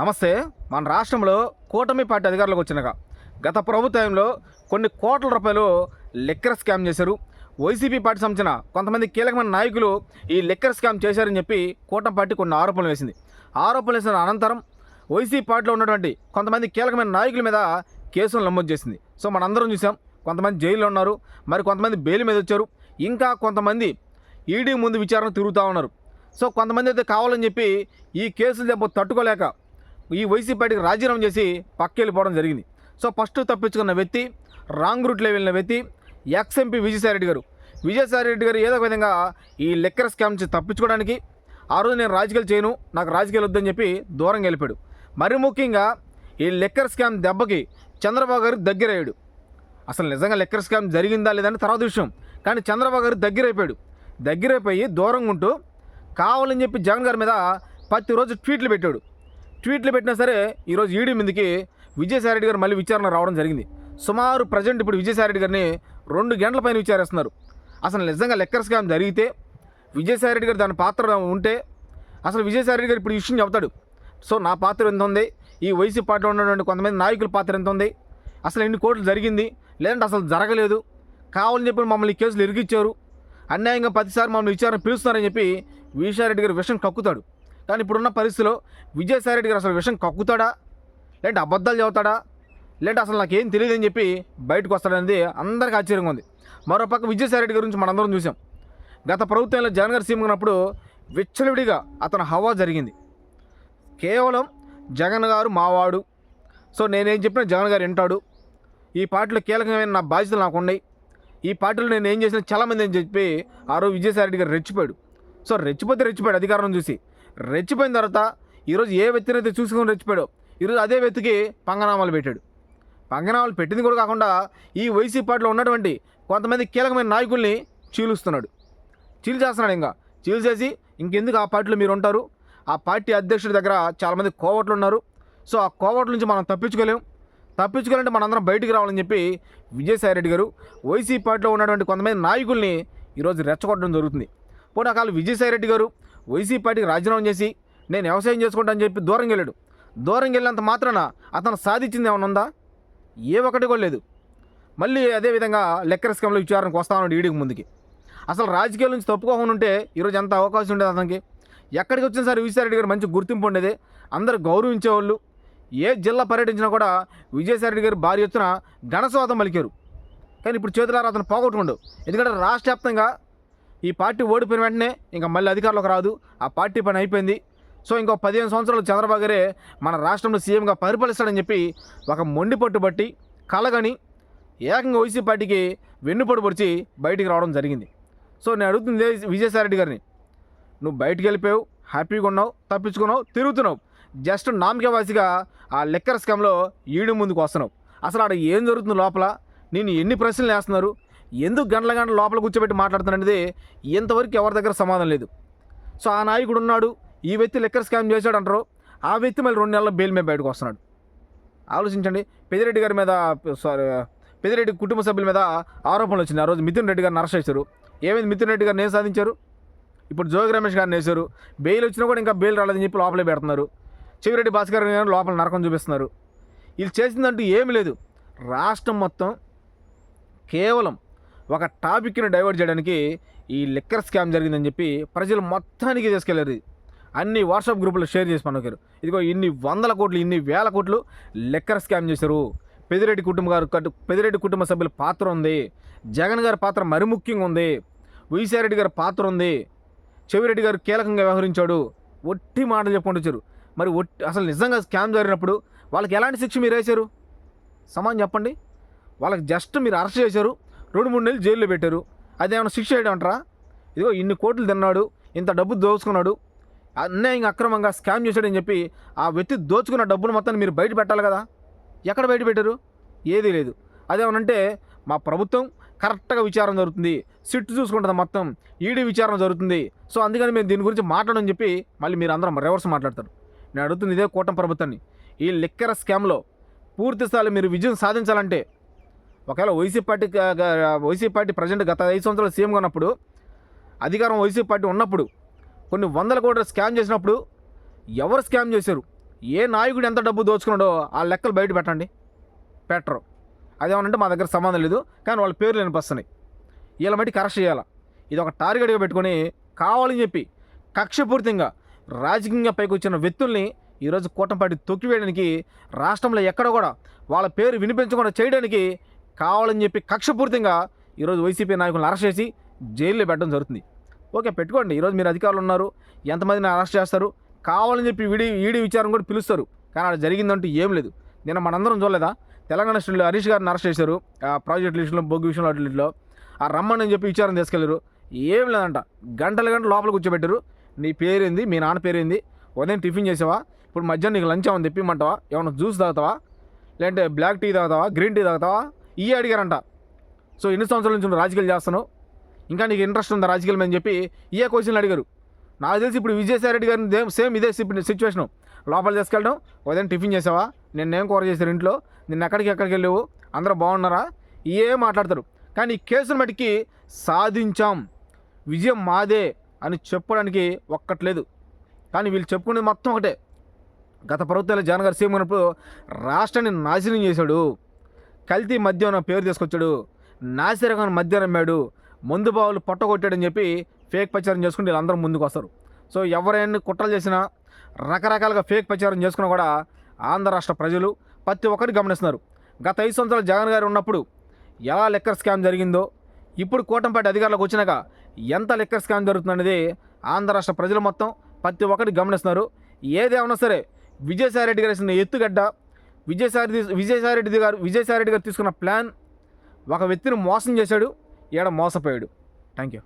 నమస్తే మన రాష్ట్రంలో కూటమి పార్టీ అధికారులకు వచ్చినాక గత ప్రభుత్వంలో కొన్ని కోట్ల రూపాయలు లెక్కర్ స్కామ్ చేశారు. వైసీపీ పార్టీ సంబంధించిన కొంతమంది కీలకమైన నాయకులు ఈ లెక్కర్ స్కామ్ చేశారని చెప్పి కూటమి పార్టీ కొన్ని ఆరోపణలు వేసింది. ఆరోపణలు వేసిన అనంతరం వైసీపీ పార్టీలో ఉన్నటువంటి కొంతమంది కీలకమైన నాయకుల మీద కేసులు నమోదు చేసింది. సో మనందరం చూసాం కొంతమంది జైల్లో ఉన్నారు మరి కొంతమంది బెయిల్ మీద వచ్చారు ఇంకా కొంతమంది ఈడీ ముందు విచారణ తిరుగుతూ ఉన్నారు. సో కొంతమంది అయితే కావాలని చెప్పి ఈ కేసులు దెబ్బ తట్టుకోలేక ఈ వైసీపీ పార్టీకి రాజీనామా చేసి పక్క వెళ్ళిపోవడం జరిగింది. సో ఫస్ట్ తప్పించుకున్న వ్యక్తి రాంగ్ రూట్లో వెళ్ళిన వ్యక్తి ఎక్స్ ఎంపీ విజయసాయిరెడ్డి గారు. విజయసాయిరెడ్డి గారు ఏదో ఒక విధంగా ఈ లెక్కర్ స్కామ్ నుంచి తప్పించుకోవడానికి ఆ రోజు నేను రాజకీయాలు చేయను నాకు రాజకీయాలు వద్దని చెప్పి దూరంగా వెళ్ళిపోయాడు. మరి ముఖ్యంగా ఈ లెక్కర్ స్కామ్ దెబ్బకి చంద్రబాబు గారు దగ్గరయ్యాడు. అసలు నిజంగా లెక్కర్ స్కామ్ జరిగిందా లేదని తర్వాత విషయం. కానీ చంద్రబాబు గారు దగ్గరైపోయాడు. దగ్గరైపోయి దూరంగా ఉంటూ కావాలని చెప్పి జగన్ గారి మీద ప్రతిరోజు ట్వీట్లు పెట్టాడు. ట్వీట్లు పెట్టినా సరే ఈరోజు ఈడీ మీదకి విజయసాయిరెడ్డి గారు మళ్ళీ విచారణ రావడం జరిగింది. సుమారు ప్రజెంట్ ఇప్పుడు విజయసాయిరెడ్డి గారిని రెండు గంటల పైన విచారిస్తున్నారు. అసలు నిజంగా లెక్కర్ స్కామ్ జరిగితే విజయసాయిరెడ్డి గారు దాని పాత్ర ఉంటే అసలు విజయసాయిరెడ్డి గారు ఇప్పుడు ఇష్యూని విషయం చెప్తాడు. సో నా పాత్ర ఎంత ఉంది? ఈ వైసీ పార్టీలో ఉన్నటువంటి కొంతమంది నాయకుల పాత్ర ఎంత ఉంది? అసలు ఎన్ని కోట్లు జరిగింది? లేదంటే అసలు జరగలేదు. కావాలని చెప్పి మమ్మల్ని కేసులు ఇరిగిచ్చారు అన్యాయంగా ప్రతిసారి మమ్మల్ని విచారణ పిలుస్తున్నారని చెప్పి విజయసాయిరెడ్డి గారు విషయం కక్కుతాడు. కానీ ఇప్పుడున్న పరిస్థితిలో విజయసాయిరెడ్డి గారు అసలు విషయం కక్కుతాడా? లేదంటే అబద్ధాలు చదువుతాడా లేదంటే అసలు నాకేం అని చెప్పి బయటకు వస్తాడనేది అందరికీ ఆశ్చర్యంగా ఉంది. మరోపక్క విజయసాయిరెడ్డి గురించి మనందరం చూసాం. గత ప్రభుత్వంలో జగన్ గారు సీఎం ఉన్నప్పుడు విచ్చలవిడిగా అతను హవా జరిగింది. కేవలం జగన్ గారు మావాడు. సో నేనేం చెప్పినా జగన్ గారు వింటాడు. ఈ పార్టీలో కీలకమైన నా బాధ్యతలు నాకు ఉన్నాయి ఈ పార్టీలో నేను ఏం చేసినా చాలామంది అని చెప్పి ఆ రోజు విజయసాయిరెడ్డి గారు రెచ్చిపోయాడు. సో రెచ్చిపోతే రెచ్చిపోయాడు అధికారం చూసి. రెచ్చిపోయిన తర్వాత ఈరోజు ఏ వ్యక్తిని అయితే చూసుకొని రెచ్చిపోయాడో ఈరోజు అదే వ్యక్తికి పంగనామాలు పెట్టాడు. పంగనామాలు పెట్టింది కూడా కాకుండా ఈ వైసీ పార్టీలో ఉన్నటువంటి కొంతమంది కీలకమైన నాయకుల్ని చీలుస్తున్నాడు. చీలు చేస్తున్నాడు ఇంకా. చీలు చేసి ఇంకెందుకు ఆ పార్టీలో మీరు ఉంటారు? ఆ పార్టీ అధ్యక్షుడి దగ్గర చాలామంది కోవట్లు ఉన్నారు. సో ఆ కోవట్ల నుంచి మనం తప్పించుకోలేం. తప్పించుకోవాలంటే మనందరం బయటికి రావాలని చెప్పి విజయసాయిరెడ్డి గారు వైసీ పార్టీలో ఉన్నటువంటి కొంతమంది నాయకుల్ని ఈరోజు రెచ్చగొట్టడం జరుగుతుంది. పోనీ కాలు విజయసాయిరెడ్డి గారు వైసీపీ పార్టీకి రాజీనామా చేసి నేను వ్యవసాయం చేసుకుంటానని చెప్పి దూరం వెళ్ళాడు. దూరం వెళ్ళినంత మాత్రాన అతను సాధించింది ఏమైనా ఉందా? ఏ ఒక్కటి కూడా లేదు. మళ్ళీ అదేవిధంగా లెక్కర స్కీమ్లో విచారణకు వస్తా ఉన్నాడు ఈడికి ముందుకి. అసలు రాజకీయాల నుంచి తప్పుకోకుండా ఉంటే ఈరోజు ఎంత అవకాశం ఉండేది అతనికి. ఎక్కడికి వచ్చినా సరే విజయసాయిరెడ్డి గారు మంచి గుర్తింపు ఉండేది. అందరు గౌరవించేవాళ్ళు. ఏ జిల్లా పర్యటించినా కూడా విజయసాయిరెడ్డి గారు భారీ ఎత్తున ఘనస్వాతం పలికారు. కానీ ఇప్పుడు చేతులారా అతను పోగొట్టుకుండు. ఎందుకంటే రాష్ట్ర వ్యాప్తంగా ఈ పార్టీ ఓడిపోయిన వెంటనే ఇంకా మళ్ళీ అధికారంలోకి రాదు. ఆ పార్టీ పని అయిపోయింది. సో ఇంకో పదిహేను సంవత్సరాలు చంద్రబాబు గారే మన రాష్ట్రంలో సీఎంగా పరిపాలిస్తాడని చెప్పి ఒక మొండి పట్టు బట్టి కలగని ఏకంగా వైసీ పార్టీకి వెన్నుపొడి పొడిచి బయటికి రావడం జరిగింది. సో నేను అడుగుతుంది విజయసాయిరెడ్డి గారిని నువ్వు బయటికి వెళ్ళిపోయావు హ్యాపీగా ఉన్నావు తప్పించుకున్నావు తిరుగుతున్నావు. జస్ట్ నామకేవాసిగా ఆ లెక్కర్ స్కామ్లో ఈడు ముందుకు వస్తున్నావు. అసలు ఆడ ఏం జరుగుతుంది లోపల? నేను ఎన్ని ప్రశ్నలు వేస్తున్నారు? ఎందుకు గంటల గంటల లోపల కూర్చోబెట్టి మాట్లాడుతున్నది ఇంతవరకు ఎవరి దగ్గర సమాధానం లేదు. సో ఆ నాయకుడు ఉన్నాడు ఈ వ్యక్తి లెక్కర్ స్కామ్ చేశాడు అంటారు. ఆ వ్యక్తి మళ్ళీ రెండు నెలల బెయిల్ మీద బయటకు వస్తున్నాడు. ఆలోచించండి పెదిరెడ్డి గారి మీద సారీ పెదిరెడ్డి కుటుంబ సభ్యుల మీద ఆరోపణలు వచ్చింది ఆ రోజు మిథున్ రెడ్డి గారిని అరెస్ట్ చేశారు. ఏమైంది? మిథున్ రెడ్డి గారిని ఏం సాధించారు? ఇప్పుడు జోగి రమేష్ గారిని వేశారు. బెయిల్ వచ్చినా కూడా ఇంకా బెయిల్ రాలేదని చెప్పి లోపలే పెడుతున్నారు. చెవిరెడ్డి భాస్కర్ గారిని లోపల నరకం చూపిస్తున్నారు. వీళ్ళు చేసిందంటూ ఏమీ లేదు. రాష్ట్రం మొత్తం కేవలం ఒక టాపిక్ని డైవర్ట్ చేయడానికి ఈ లెక్కర్ స్కామ్ జరిగిందని చెప్పి ప్రజలు మొత్తానికి తీసుకెళ్ళారు. అన్ని వాట్సాప్ గ్రూపులో షేర్ చేసి పనుకారు ఇదిగో ఇన్ని వందల కోట్లు ఇన్ని వేల కోట్లు లెక్కర్ స్కామ్ చేశారు. పెదిరెడ్డి కుటుంబ గారు కట్టు పెదిరెడ్డి కుటుంబ సభ్యుల పాత్ర ఉంది. జగన్ గారి పాత్ర మరి ముఖ్యంగా ఉంది. విజయసాయిరెడ్డి గారి పాత్ర ఉంది. చెవిరెడ్డి గారు కీలకంగా వ్యవహరించాడు. ఒట్టి మాటలు చెప్పుకుంటూ వచ్చారు. మరి ఒట్టి అసలు నిజంగా స్కామ్ జరిగినప్పుడు వాళ్ళకి ఎలాంటి శిక్ష మీరు వేశారు? సమానం చెప్పండి. వాళ్ళకి జస్ట్ మీరు అరెస్ట్ చేశారు. రెండు మూడు నెలలు జైల్లో పెట్టారు. అదేమైనా శిక్ష వేయడం అంటారా ఇదిగో ఇన్ని కోట్లు తిన్నాడు ఇంత డబ్బు దోచుకున్నాడు అన్యాయంగా అక్రమంగా స్కామ్ చేశాడని చెప్పి ఆ వ్యక్తి దోచుకున్న డబ్బులు మొత్తాన్ని మీరు బయట పెట్టాలి కదా? ఎక్కడ బయట పెట్టారు? ఏదీ లేదు. అదేమనంటే మా ప్రభుత్వం కరెక్ట్గా విచారణ జరుగుతుంది. సిట్ చూసుకుంటుంది మొత్తం. ఈడీ విచారణ జరుగుతుంది. సో అందుకని మేము దీని గురించి మాట్లాడని చెప్పి మళ్ళీ మీరు అందరం రివర్స్ మాట్లాడతారు. నేను అడుగుతుంది ఇదే కూటమి ప్రభుత్వాన్ని. ఈ లిక్కర స్కామ్లో పూర్తి స్థాయిలో మీరు విజయం సాధించాలంటే ఒకవేళ YCP party YCP party present గత ఐదు సంవత్సరాలు సీఎంగా ఉన్నప్పుడు అధికారం వైసీపీ పార్టీ ఉన్నప్పుడు కొన్ని వందల కోట్ల స్కామ్ చేసినప్పుడు ఎవరు స్కామ్ చేశారు? ఏ నాయకుడు ఎంత డబ్బు దోచుకున్నాడో ఆ లెక్కలు బయట పెట్టండి. పెట్టరు. అదేమనంటే మా దగ్గర సంబంధం లేదు కానీ వాళ్ళ పేర్లు వినిపిస్తున్నాయి. వీళ్ళ మట్టి కరెక్ట్ చేయాలి? ఇది ఒక టార్గెట్గా పెట్టుకొని కావాలని చెప్పి కక్షపూరితంగా రాజకీయంగా పైకి వచ్చిన వ్యక్తుల్ని ఈరోజు కూటమిపాటి తొక్కివేయడానికి రాష్ట్రంలో ఎక్కడ కూడా వాళ్ళ పేరు వినిపించకుండా చేయడానికి కావాలని చెప్పి కక్షపూర్తిగా ఈరోజు వైసీపీ నాయకులను అరెస్ట్ చేసి జైల్లో పెట్టడం జరుగుతుంది. ఓకే పెట్టుకోండి. ఈరోజు మీరు అధికారులు ఉన్నారు. ఎంతమందిని అరెస్ట్ చేస్తారు? కావాలని చెప్పి వీడి ఈడీ విచారం కూడా పిలుస్తారు. కానీ అక్కడ జరిగిందంటూ ఏం లేదు. నేను మనందరం చూడలేదా? తెలంగాణ స్టేట్లో హరీష్ గారిని అరెస్ట్ చేశారు. ఆ ప్రాజెక్ట్ విషయంలో బొగ్గు విషయంలో వాటిలో ఆ రమ్మని చెప్పి విచారం తీసుకెళ్ళారు. ఏం లేదంట. గంటల గంటలు లోపల కూర్చోబెట్టారు. నీ పేరేంది? మీ నాన్న పేరేంది? ఉదయం టిఫిన్ చేసావా? ఇప్పుడు మధ్యాహ్నం నీకు లంచ్ ఏమని తెప్పిమంటావా ఏమైనా జ్యూస్ తాగుతావా? లేదంటే బ్లాక్ టీ తాగుతావా? గ్రీన్ టీ తాగుతావా? ఇవే అడిగారంట. సో ఎన్ని సంవత్సరాల నుంచి నువ్వు రాజకీయాలు చేస్తున్నావు? ఇంకా నీకు ఇంట్రెస్ట్ ఉందా రాజకీయాలు అని చెప్పి ఏ క్వశ్చన్లు అడిగారు. నాకు తెలిసి ఇప్పుడు విజయసాయిరెడ్డి గారిని సేమ్ ఇదే సిచ్యువేషన్ లోపల తీసుకెళ్ళడం ఉదయం టిఫిన్ చేసావా? నిన్నేం కూర చేశారు ఇంట్లో? నిన్న ఎక్కడికి ఎక్కడికి వెళ్ళావు? అందరూ బాగున్నారా? ఇయే మాట్లాడతారు. కానీ ఈ కేసును మటుకి సాధించాం. విజయం మాదే అని చెప్పడానికి ఒక్కట్లేదు. కానీ వీళ్ళు చెప్పుకునేది మొత్తం ఒకటే. గత ప్రభుత్వాలు జగన్ గారు సీఎం ఉన్నప్పుడు రాష్ట్రాన్ని నాశనం చేశాడు. కల్తీ మద్యం పేరు తీసుకొచ్చాడు. నాసిరకం మద్యం అమ్మాడు. మందు బావులు పొట్టగొట్టాడని చెప్పి ఫేక్ ప్రచారం చేసుకుని వీళ్ళందరూ ముందుకు వస్తారు. సో ఎవరైనా కుట్రలు చేసినా రకరకాలుగా ఫేక్ ప్రచారం చేసుకున్నా కూడా ఆంధ్ర రాష్ట్ర ప్రజలు ప్రతి ఒక్కటి గమనిస్తున్నారు. గత ఐదు సంవత్సరాలు జగన్ గారు ఉన్నప్పుడు ఎలా లెక్కర్ స్కామ్ జరిగిందో ఇప్పుడు కూటంపాటి అధికారులకు వచ్చినాక ఎంత లెక్కర్ స్కామ్ జరుగుతుందనేది ఆంధ్ర రాష్ట్ర ప్రజలు మొత్తం ప్రతి ఒక్కటి గమనిస్తున్నారు. ఏదేమన్నా సరే విజయసాయి రెడ్డి గారు వేసిన ఎత్తుగడ్డ విజయసాయి విజయసాయిరెడ్డి గారు విజయసాయిరెడ్డి గారు తీసుకున్న ప్లాన్ ఒక వ్యక్తిని మోసం చేశాడు ఈడ మోసపోయాడు. Thank you